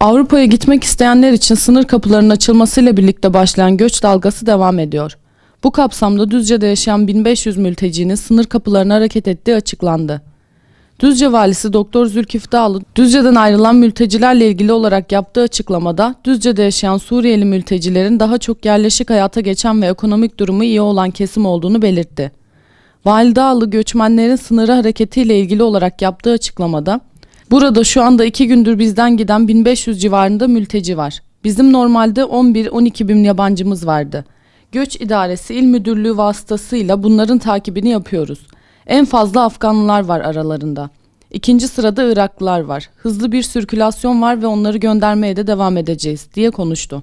Avrupa'ya gitmek isteyenler için sınır kapılarının açılmasıyla birlikte başlayan göç dalgası devam ediyor. Bu kapsamda Düzce'de yaşayan 1500 mültecinin sınır kapılarına hareket ettiği açıklandı. Düzce valisi Doktor Zülkif Dağlı, Düzce'den ayrılan mültecilerle ilgili olarak yaptığı açıklamada, Düzce'de yaşayan Suriyeli mültecilerin daha çok yerleşik hayata geçen ve ekonomik durumu iyi olan kesim olduğunu belirtti. Vali Dağlı, göçmenlerin sınırı hareketiyle ilgili olarak yaptığı açıklamada, Burada şu anda iki gündür bizden giden 1500 civarında mülteci var. Bizim normalde 11-12 bin yabancımız vardı. Göç İdaresi İl Müdürlüğü vasıtasıyla bunların takibini yapıyoruz. En fazla Afganlılar var aralarında. İkinci sırada Iraklılar var. Hızlı bir sirkülasyon var ve onları göndermeye de devam edeceğiz diye konuştu.